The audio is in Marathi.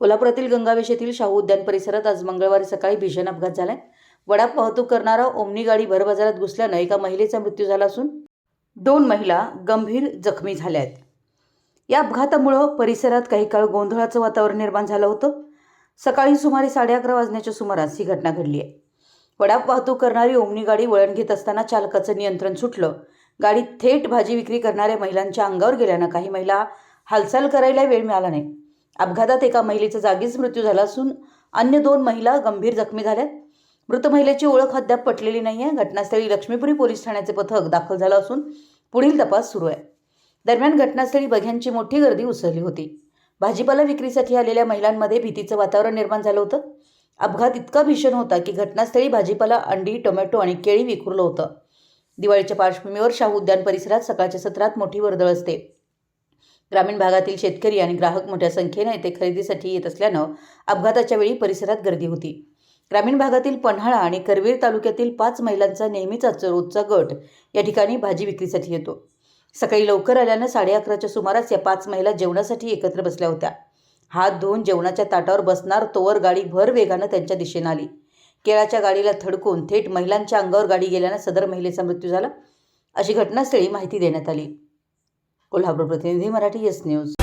कोल्हापुरातील गंगावेश येथील शाहू उद्यान परिसरात आज मंगळवारी सकाळी भीषण अपघात झालाय. वडाप वाहतूक करणारा ओमनी गाडी भरबाजारात घुसल्यानं एका महिलेचा मृत्यू झाला असून दोन महिला गंभीर जखमी झाल्या आहेत या अपघातामुळं परिसरात काही काळ गोंधळाचं वातावरण निर्माण झालं होतं. सकाळी सुमारे साडे अकरा वाजण्याच्या सुमारास ही घटना घडली आहे वडाप वाहतूक करणारी ओमनी गाडी वळण घेत असताना चालकाचं नियंत्रण सुटलं. गाडी थेट भाजी विक्री करणाऱ्या महिलांच्या अंगावर गेल्यानं काही महिला हालचाल करायला वेळ मिळाला नाही. अपघातात एका महिलेचा जागीच मृत्यू झाला असून अन्य दोन महिला गंभीर जखमी झाल्यात. मृत महिलेची ओळख अद्याप पटलेली नाही आहे घटनास्थळी लक्ष्मीपुरी पोलीस ठाण्याचे पथक दाखल झालं असून पुढील तपास सुरू आहे. दरम्यान घटनास्थळी बघ्यांची मोठी गर्दी उसळली होती. भाजीपाला विक्रीसाठी आलेल्या महिलांमध्ये भीतीचं वातावरण निर्माण झालं होतं. अपघात इतका भीषण होता की घटनास्थळी भाजीपाला अंडी टोमॅटो आणि केळी विखुरलं होतं. दिवाळीच्या पार्श्वभूमीवर शाहू उद्यान परिसरात सकाळच्या सत्रात मोठी वर्दळ असते. ग्रामीण भागातील शेतकरी आणि ग्राहक मोठ्या संख्येनं येथे खरेदीसाठी येत असल्यानं अपघाताच्या वेळी परिसरात गर्दी होती. ग्रामीण भागातील पन्हाळा आणि करवीर तालुक्यातील पाच महिलांचा नेहमीचा रोजचा गट या ठिकाणी भाजी विक्रीसाठी येतो. सकाळी लवकर आल्यानं साडे अकराच्या सुमारास या पाच महिला जेवणासाठी एकत्र बसल्या होत्या. हात धुवून जेवणाच्या ताटावर बसणार तोवर गाडी भर वेगानं त्यांच्या दिशेनं आली. केळाच्या गाडीला थडकून थेट महिलांच्या अंगावर गाडी गेल्यानं सदर महिलेचा मृत्यू झाला. अशी घटनास्थळी माहिती देण्यात आली. कोल्हापूर प्रतिनिधी मराठी येस न्यूज